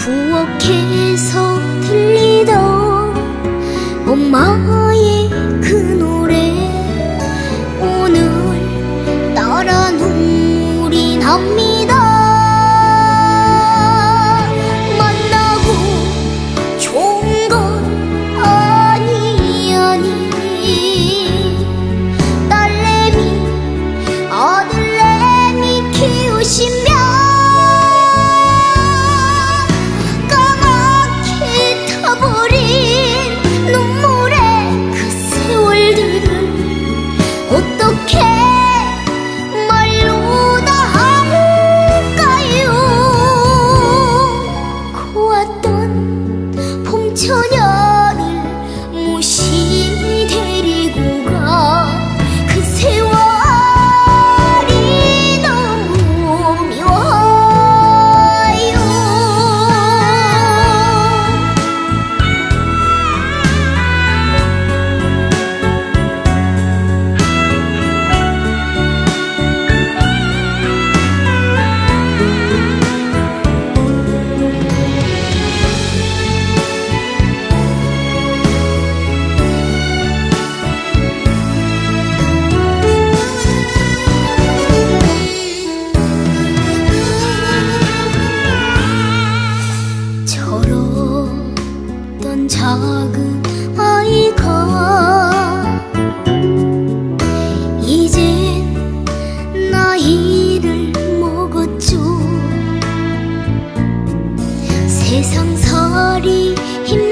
부엌에서 들리던 엄마의 okay. 세상 살이 힘